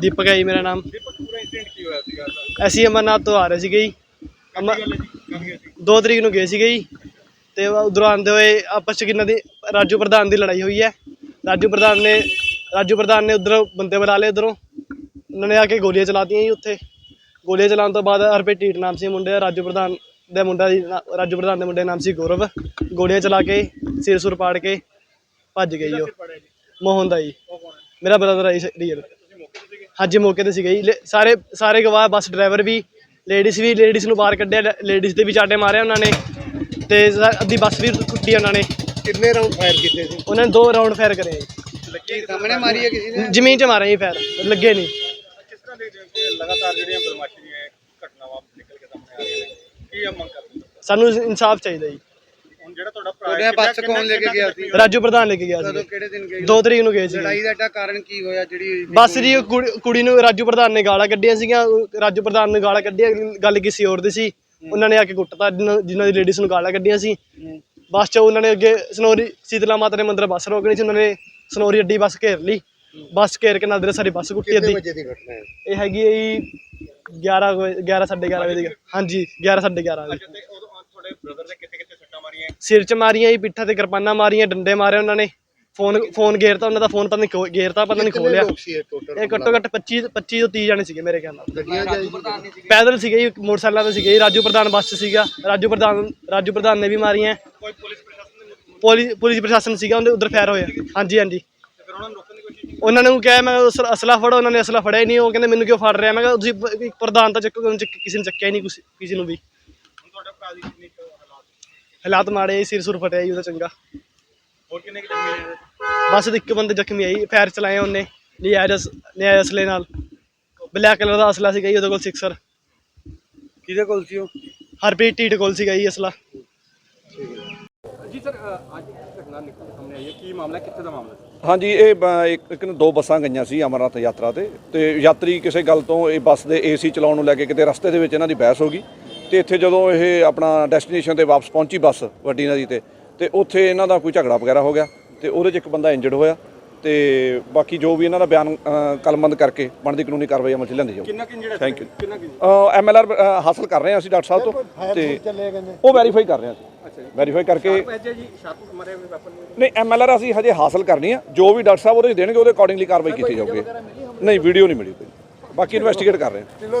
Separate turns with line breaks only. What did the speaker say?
ਦੀਪਕ ਹੈ ਜੀ ਮੇਰਾ ਨਾਮ।
ਦੀਪਕ ਪੂਰਾ ਇੰਸੀਡੈਂਟ ਕੀ ਹੋਇਆ ਸੀਗਾ?
ਅਸੀਂ ਅਮਰਨਾਥ ਤੋਂ ਆ ਰਹੇ ਸੀਗੇ ਜੀ। ਅਮਰ 2 ਤਰੀਕ ਨੂੰ ਗਏ ਸੀਗੇ ਜੀ। ਤੇ ਉਧਰੋਂ ਆਉਂਦੇ ਹੋਏ ਆਪਸ ਚ ਕਿੰਨਾ ਦੀ ਰਾਜੂ ਪ੍ਰਧਾਨ ਦੀ ਲੜਾਈ ਹੋਈ ਹੈ। ਰਾਜੂ ਪ੍ਰਧਾਨ ਨੇ ਰਾਜੂ ਪ੍ਰਧਾਨ ਨੇ ਉਧਰੋਂ ਬੰਦੇ ਬੁਲਾ ਲਏ ਉਧਰੋਂ। ਉਹਨਾਂ ਨੇ ਆ ਕੇ ਗੋਲੀਆਂ ਚਲਾਤੀਆਂ ਜੀ ਉੱਥੇ। ਗੋਲੀਆਂ ਚਲਾਉਣ ਤੋਂ ਬਾਅਦ ਹਰਪ੍ਰੀਤ ਢੀਟ ਨਾਮ ਸੀ ਮੁੰਡੇ ਦਾ ਰਾਜੂ ਪ੍ਰਧਾਨ ਦੇ ਮੁੰਡਾ ਦੀ ਰਾਜੂ ਪ੍ਰਧਾਨ ਦੇ ਮੁੰਡੇ ਦਾ ਨਾਮ ਸੀ ਗੌਰਵ। ਗੋਲੀਆਂ ਚਲਾ ਕੇ ਸਿਰ ਸੁਰ ਪਾੜ ਕੇ ਭੱਜ ਗਏ ਜੀ ਉਹ। ਮੋਹਨ ਦਾ ਜੀ। ਮੇਰਾ ਬ੍ਰਦਰ ਹੈ ਰੀਅਲ ਹਾਂਜੀ ਮੌਕੇ ਤੇ ਸੀਗੇ ਜੀ। ਲੇ- ਸਾਰੇ ਸਾਰੇ ਗਵਾਹ ਬੱਸ ਡਰਾਈਵਰ ਵੀ ਲੇਡੀਜ਼ ਵੀ ਲੇਡੀਜ਼ ਨੂੰ ਬਾਹਰ ਕੱਢਿਆ ਲੇਡੀਜ਼ ਦੇ ਵੀ ਚਾਟੇ ਮਾਰੇ ਉਹਨਾਂ ਨੇ ਤੇ ਸਾ- ਅੱਧੀ ਬੱਸ ਵੀ ਕੁੱਟੀ ਉਹਨਾਂ ਨੇ।
ਕਿੰਨੇ ਰਾਉਂਡ ਫਾਇਰ ਕੀਤੇ ਸੀ?
ਉਹਨਾਂ ਨੇ ਦੋ ਰਾਉਂਡ ਫਾਇਰ ਕਰੇ
ਲੱਗੀ ਸਾਹਮਣੇ ਮਾਰੀ ਹੈ ਕਿਸੇ
ਜੀ। ਜ਼ਮੀਨ 'ਚ ਮਾਰੇ ਜੀ ਫਾਇਰ ਲੱਗੇ ਨਹੀਂ
ਕਿਸ ਤਰ੍ਹਾਂ ਦੇ ਜਿਹੜੇ ਲਗਾਤਾਰ ਜਿਹੜੀਆਂ ਬਦਮਾਸ਼ੀ ਦੀਆਂ ਘਟਨਾਵਾਂ ਨਿਕਲ ਕੇ ਸਾਹਮਣੇ ਆ ਰਹੀਆਂ ਨੇ? ਕੀ ਆ ਮੰਗ ਕਰਦੇ ਹੋ?
ਸਾਨੂੰ ਇਨਸਾਫ ਚਾਹੀਦਾ ਜੀ।
ਜਿਹੜਾ ਤੁਹਾਡਾ ਭਰਾ
ਤੁਹਾਡੇ
ਹੈ,
ਬੱਸ
ਕਿੰਨਾ-
ਕੌਣ ਲੈ ਕੇ ਗਿਆ ਸੀ?
ਰਾਜੂ ਪ੍ਰਧਾਨ ਲੈ ਕੇ ਗਿਆ
ਕਦੋਂ
ਸੀ
ਕਿਹੜੇ ਦਿਨ ਗਏ
2 ਤਰੀਕ ਨੂੰ ਗਏ ਸੀ।
ਲੜਾਈ ਦਾ ਏਡਾ ਕਾਰਨ ਕੀ ਹੋਇਆ ਜਿਹੜੀ
ਬੱਸ ਦੀ ਉਹ ਕੁੜੀ- ਕੁੜੀ ਨੂੰ ਰਾਜੂ ਪ੍ਰਧਾਨ ਨੇ ਗਾਲਾਂ ਕੱਢੀਆਂ ਸੀਗੀਆਂ ਉਹ ਰਾਜੂ ਪ੍ਰਧਾਨ ਨੇ ਗਾਲਾਂ ਕੱਢੀਆਂ ਗੱਲ ਕਿਸੇ ਹੋਰ ਦੀ ਸੀ। ਉਹਨਾਂ ਨੇ ਆ ਕੇ ਕੁੱਟਤਾ ਜਿਨ੍ਹਾਂ ਜਿਨ੍ਹਾਂ ਦੀ ਲੇਡੀਜ਼ ਨੂੰ ਗਾਲਾਂ ਕੱਢੀਆਂ ਸੀ। ਬੱਸ 'ਚ ਉਹਨਾਂ ਨੇ ਅੱਗੇ ਸਨੋਰੀ ਸੀਤਲਾ ਮਾਤਾ ਦੇ ਮੰਦਿਰ ਬੱਸ ਰੋਕਣੀ ਸੀ ਉਹਨਾਂ ਨੇ ਸਨੋਰੀ ਅੱਡੀ ਬੱਸ ਘੇਰ ਲਈ। ਬੱਸ ਘੇਰ ਕੇ ਨਾਲ ਦੇ ਸਾਡੀ ਬੱਸ ਕੁੱਟੀ ਅੱਧੀ।
ਵਜੇ ਦੀ ਘਟਨਾ ਹੈ?
ਇਹ ਹੈਗੀ ਹੈ ਜੀ 11 ਕੁ ਵਜੇ- 11 11:30 ਵਜੇ ਦੀ। ਹਾਂਜੀ 11 11:30 ਵਜੇ।
ਤੇ ਉਦੋਂ ਤੁਹਾਡੇ ਬ੍ਰਦਰ ਦੇ ਕਿੱਥੇ ਕਿੱਥੇ ਸੱਟਾਂ ਮਾਰੀਆਂ
ਸਿਰ 'ਚ ਮਾਰੀਆਂ ਜੀ ਪਿੱਠਾਂ ਤੇ ਕਿਰਪਾਨਾਂ ਮਾਰੀਆਂ ਡੰਡੇ ਮਾਰੇ ਉਹਨਾਂ ਨੇ। ਫੋਨ ਫੋਨ ਗੇਰਤਾ ਉਹਨਾਂ ਦਾ ਫੋਨ ਪਤਾ ਨਹੀਂ ਗੇਰਤਾ ਪਤਾ ਨਹੀਂ ਖੋਲਿਆ ਇਹ ਘੱਟੋ ਘੱਟ 25 25 ਤੋਂ 30 ਜਾਣੇ ਸੀਗੇ ਮੇਰੇ ਖਿਆਲ ਨਾਲ। ਪੈਦਲ ਸੀਗੇ ਜੀ ਮੋਟਰਸਾਈਕਲਾਂ ਤੇ ਸੀਗੇ ਜੀ ਰਾਜੂ ਪ੍ਰਧਾਨ ਬੱਸ ਸੀਗਾ ਰਾਜੂ ਪ੍ਰਧਾਨ ਰਾਜੂ ਪ੍ਰਧਾਨ ਨੇ ਵੀ ਮਾਰੀਆਂ।
ਕੋਈ ਪੁਲਿਸ
ਪੁਲਿਸ ਪ੍ਰਸ਼ਾਸਨ ਸੀਗਾ ਉਹਦੇ ਉਧਰ ਫਾਇਰ ਹੋਇਆ। ਹਾਂਜੀ ਹਾਂਜੀ।
ਫਿਰ ਉਹਨਾਂ ਨੂੰ ਰੋਕਣ ਦੀ ਕੋਸ਼ਿਸ਼ ਕੀਤੀ?
ਉਹਨਾਂ ਨੂੰ ਕਿਹਾ ਮੈਂ ਅਸਲਾ ਅਸਲਾ ਫੜੋ ਉਹਨਾਂ ਨੇ ਅਸਲਾ ਫੜਿਆ ਹੀ ਨਹੀਂ ਉਹ ਕਹਿੰਦੇ ਮੈਨੂੰ ਕਿਉਂ ਫੜ ਰਿਹਾ? ਮੈਂ ਕਿਹਾ ਤੁਸੀਂ ਪ੍ਰਧਾਨ ਤਾਂ ਚੱਕੋ ਕਿਸੇ ਨੇ ਚੱਕਿਆ ਹੀ ਨਹੀਂ ਕਿਸੇ ਨੂੰ ਵੀ
ਹੁਣ ਤੁਹਾਡਾ ਭਰਾ ਦੀ ਕਿੰਨੀ ਕੁ ਹਾਲਾਤ
ਮਾੜੇ ਸਿਰ ਸੁਰ ਫਟਿਆ ਜੀ ਉਹਦਾ ਚੰਗਾ।
ਹੋਰ ਕਿੰਨੇ ਕਿ ਜ਼ਖਮੀ ਨੇ
ਬਸ ਇੱਕ ਬੰਦੇ ਜ਼ਖਮੀ ਆਈ ਫਾਇਰ ਚਲਾਏ ਉਹਨੇ ਨਿਆਇਸ ਨਿਆਇ ਅਸਲੇ ਨਾਲ। ਬਲੈਕ ਕਲਰ ਦਾ ਅਸਲਾ ਸੀਗਾ ਜੀ ਉਹਦੇ ਕੋਲ ਸਿਕਸਰ।
ਕਿਹਦੇ ਕੋਲ ਸੀ ਉਹ?
ਹਰਪ੍ਰੀਤ ਢੀਟ ਕੋਲ ਸੀਗਾ ਜੀ ਅਸਲਾ।
ਜੀ ਸਰ ਅੱਜ ਘਟਨਾ ਨਿਕਲ ਸਾਹਮਣੇ ਆਈ ਹੈ। ਕੀ ਮਾਮਲਾ ਕਿੱਥੇ ਦਾ ਮਾਮਲਾ
ਹਾਂਜੀ ਇਹ ਬ- ਇੱਕ ਇੱਕ ਨਾ ਦੋ ਬੱਸਾਂ ਗਈਆਂ ਸੀ ਅਮਰਨਾਥ ਯਾਤਰਾ ਤੇ। ਤੇ ਯਾਤਰੀ ਕਿਸੇ ਗੱਲ ਤੋਂ ਇਹ ਬੱਸ ਦੇ ਏਸੀ ਚਲਾਉਣ ਨੂੰ ਲੈ ਕੇ ਕਿਤੇ ਰਸਤੇ ਦੇ ਵਿੱਚ ਇਹਨਾਂ ਦੀ ਬਹਿਸ ਹੋ ਗਈ। ਤੇ ਇੱਥੇ ਜਦੋਂ ਇਹ ਆਪਣਾ ਡੈਸਟੀਨੇਸ਼ਨ ਤੇ ਵਾਪਸ ਪਹੁੰਚੀ ਬੱਸ ਵੱਡੀ ਨਦੀ ਤੇ ਤੇ ਉੱਥੇ ਇਹਨਾਂ ਦਾ ਕੋਈ ਝਗੜਾ ਵਗੈਰਾ ਹੋ ਗਿਆ ਤੇ ਉਹਦੇ 'ਚ ਇੱਕ ਬੰਦਾ ਇੰਜਰਡ ਹੋਇਆ ਤੇ ਬਾਕੀ ਜੋ ਵੀ ਇਹਨਾਂ ਦਾ ਬਿਆਨ ਅ, ਕਲਮਬੰਦ ਕਰਕੇ ਬਣਦੀ ਕਾਨੂੰਨੀ ਕਾਰਵਾਈ ਅਮਲ 'ਚ ਲਿਆਂਦੀ ਜਾਊਗੀ
ਕਿੰਨਾ ਕਿੰਨ ਜਿਹੜਾ
ਥੈਂਕ ਯੂ
ਕਿੰਨਾ ਕਿੰਨ
ਐਮਐਲਆਰ ਹਾਸਲ ਕਰ ਰਹੇ ਹਾਂ ਅਸੀਂ ਡਾਕਟਰ ਸਾਹਿਬ ਤੋਂ ਤੇ ਉਹ ਵੈਰੀਫਾਈ ਕਰ ਰਹੇ ਹਾਂ ਅਸੀਂ। ਵੈਰੀਫਾਈ ਕਰਕੇ ਨਹੀਂ ਐਮਐਲਆਰ ਅਸੀਂ ਹਜੇ ਹਾਸਲ ਕਰਨੀ ਆ। ਜੋ ਵੀ ਡਾਕਟਰ ਸਾਹਿਬ ਉਹਦੇ 'ਚ ਦੇਣਗੇ ਉਹਦੇ ਅਕੋਰਡਿੰਗਲੀ ਕਾਰਵਾਈ ਕੀਤੀ ਜਾਊਗੀ। ਨਹੀਂ ਵੀਡੀਓ ਨਹੀਂ ਮਿਲੀ ਕੋਈ। ਬਾਕੀ ਇਨਵੈਸਟੀਗੇਟ ਕਰ ਰਹੇ ਹਾਂ।